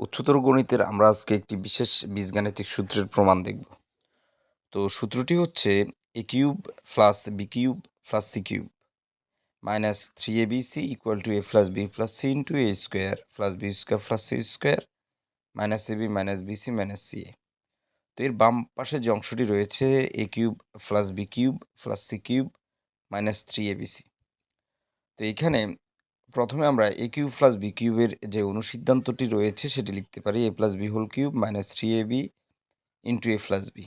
উচ্চতর গণিতের আমরা আজকে একটি বিশেষ বীজগাণিতিক সূত্রের প্রমাণ দেখব। তো সূত্রটি হচ্ছে A cube plus B cube plus C cube minus three A B C equal to A plus B plus C into A square plus B square plus C square minus A B minus B C minus C A তো এর বাম পাশে যে অংশটি রয়েছে A cube plus B cube plus C cube minus three A B C তো এখানে প্রথমে আমরা এ কিউব প্লাস বি কিউবের যে অনুসিদ্ধান্তটি রয়েছে, সেটি লিখতে পারি A plus B whole cube minus three A B into A plus B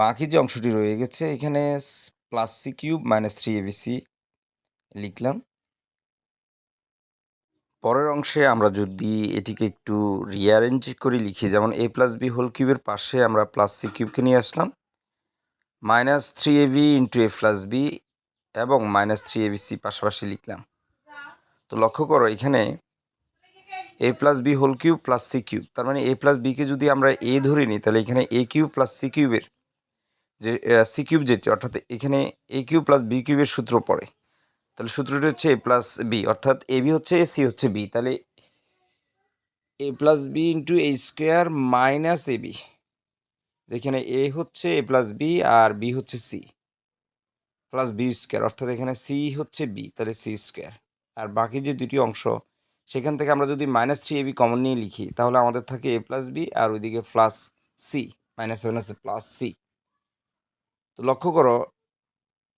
বাকি যে অংশটি রয়ে গেছে, এখানে plus C cube minus three A B C লিখলাম। পরের অংশে আমরা যদি এটিকে একটু রিয়ারেঞ্জ করে, লিখি, যেমন এ প্লাস বি হোল কিউবের পাশে আমরা প্লাস সি কিউবকে নিয়ে আসলাম। Minus three A B into A plus B এবং minus three A B C পাশাপাশি লিখলাম। তো লক্ষ্য করো, এখানে A plus B whole cube plus C cube তার মানে এ প্লাস বিকে যদি আমরা এ ধরে নিই, তাহলে এখানে এ কিউব প্লাস সি কিউবের যে সি কিউব যেটি, অর্থাৎ এখানে এ কিউব প্লাস বি কিউবের সূত্র পড়ে। তাহলে সূত্রটি হচ্ছে এ প্লাস বি অর্থাৎ এ বি হচ্ছে এ সি হচ্ছে বি তাহলে A plus B into A square minus A B যেখানে এ হচ্ছে এ প্লাস বি আর বি হচ্ছে সি প্লাস বি স্কোয়ার অর্থাৎ এখানে সি হচ্ছে বি তাহলে সি স্কোয়ার আর বাকি যে দুটি অংশ, সেখান থেকে আমরা যদি মাইনাস থ্রি এবি কমন নিয়ে লিখি, তাহলে আমাদের থাকে এ প্লাস বি আর ওইদিকে plus C minus minus plus C তো লক্ষ্য করো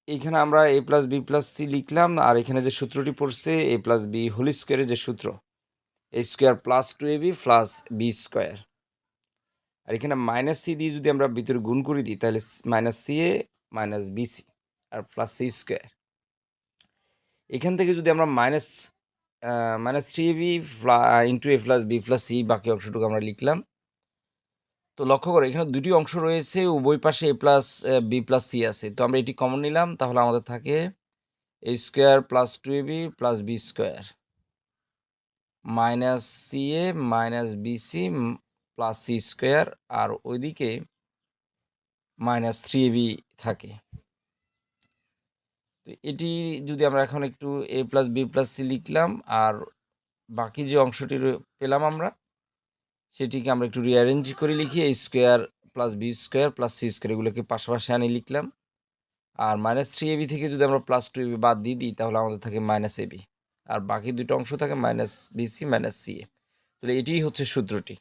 এইখানে আমরা A plus B plus C লিখলাম, আর এখানে যে সূত্রটি পড়ছে এ প্লাস বি হোল স্কোয়ারের যে সূত্র A square plus two A B plus B square আর এখানে মাইনাস সি দিয়ে যদি আমরা ভিতরে গুণ করে দিই, তাহলে minus C A minus B C R plus C square এখান থেকে যদি আমরা minus minus three B into A plus B plus C বাকি অংশটুকু আমরা লিখলাম। তো লক্ষ্য করো, এখানে দুটি অংশ রয়েছে, উভয় পাশে A plus B plus C আছে। তো আমরা এটি কমন নিলাম, তাহলে আমাদের থাকে A square plus two A B plus B square minus C A minus B C plus C square আর ওইদিকে মাইনাস থ্রি বি থাকে। তো এটি যদি আমরা এখন একটু A plus B plus C লিখলাম আর বাকি যে অংশটি পেলাম আমরা, সেটিকে আমরা একটু রিঅ্যারেঞ্জ করে লিখি। A square plus B square plus C square এগুলোকে পাশাপাশি আনি লিখলাম। আর মাইনাস থ্রি এবি থেকে যদি আমরা প্লাস টু এবি বাদ দিয়ে দিই, তাহলে আমাদের থাকে মাইনাস এবি আর বাকি দুটো অংশ থাকে minus B C minus C A তাহলে এটিই হচ্ছে সূত্রটি।